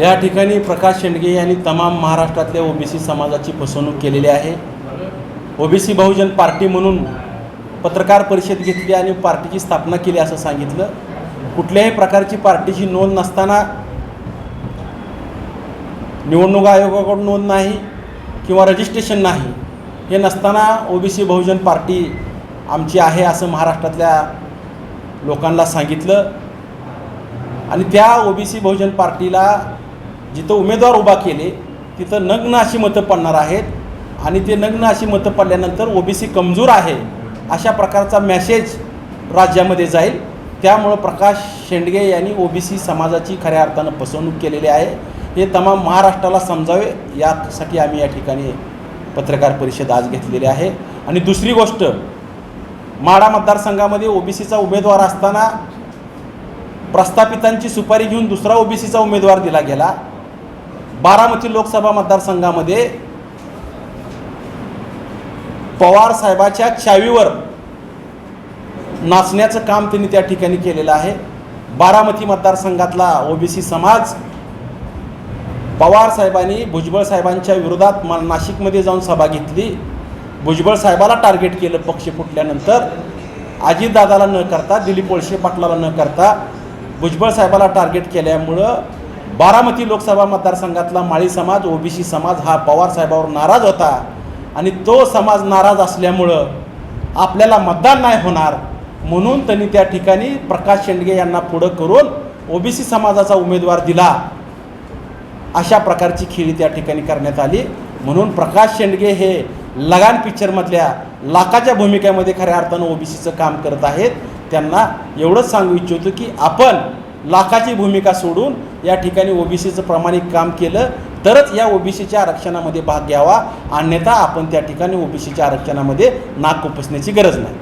या ठिकाणी प्रकाश शेंडगे यांनी तमाम महाराष्ट्रातल्या ओबीसी समाजाची फसवणूक केलेली आहे. ओबीसी बहुजन पार्टी म्हणून पत्रकार परिषद घेतली आणि पार्टीची स्थापना केली असं सांगितलं. कुठल्याही प्रकारची पार्टीची नोंद नसताना निवडणूक आयोगाकडून नोंद नाही किंवा रजिस्ट्रेशन नाही हे नसताना ओबीसी बहुजन पार्टी आमची आहे असं महाराष्ट्रातल्या लोकांना सांगितलं. आणि त्या ओबीसी बहुजन पार्टीला जिथं उमेदवार उभा केले तिथं नग्न अशी मतं पडणार आहेत आणि ते नग्न अशी मतं पडल्यानंतर ओबीसी कमजोर आहे अशा प्रकारचा मॅसेज राज्यामध्ये जाईल. त्यामुळं प्रकाश शेंडगे यांनी ओबीसी समाजाची खऱ्या अर्थानं फसवणूक केलेली आहे. हे तमाम महाराष्ट्राला समजावे यासाठी आम्ही या ठिकाणी पत्रकार परिषद आज घेतलेली आहे. आणि दुसरी गोष्ट माडा मतदारसंघामध्ये ओबीसीचा उमेदवार असताना प्रस्थापितांची सुपारी घेऊन दुसरा ओबीसीचा उमेदवार दिला गेला. बारामती लोकसभा मतदारसंघामध्ये पवार साहेबाच्या चावीवर नाचण्याचं काम त्यांनी त्या ठिकाणी केलेलं आहे. बारामती मतदारसंघातला ओबीसी समाज पवार साहेबांनी भुजबळ साहेबांच्या विरोधात म नाशिकमध्ये जाऊन सभा घेतली. भुजबळ साहेबाला टार्गेट केलं पक्ष फुटल्यानंतर. अजितदादाला न करता दिलीप वळशे पाटलाला न करता भुजबळ साहेबाला टार्गेट केल्यामुळं बारामती लोकसभा मतदारसंघातला माळी समाज ओबीसी समाज हा पवार साहेबावर नाराज होता. आणि तो समाज नाराज असल्यामुळं आपल्याला मतदान नाही होणार म्हणून त्यांनी त्या ठिकाणी प्रकाश शेंडगे यांना पुढं करून ओबीसी समाजाचा उमेदवार दिला. अशा प्रकारची खेळी त्या ठिकाणी करण्यात आली. म्हणून प्रकाश शेंडगे हे लगान पिक्चरमधल्या लाखाच्या भूमिकेमध्ये खऱ्या अर्थानं ओबीसीचं काम करत आहेत. त्यांना एवढंच सांगू इच्छितो की आपण लाखाची भूमिका सोडून या ठिकाणी ओबीसीचं प्रामाणिक काम केलं तरच या ओबीसीच्या आरक्षणामध्ये भाग घ्यावा. अन्यथा आपण त्या ठिकाणी ओबीसीच्या आरक्षणामध्ये नाक उपसण्याची गरज नाही.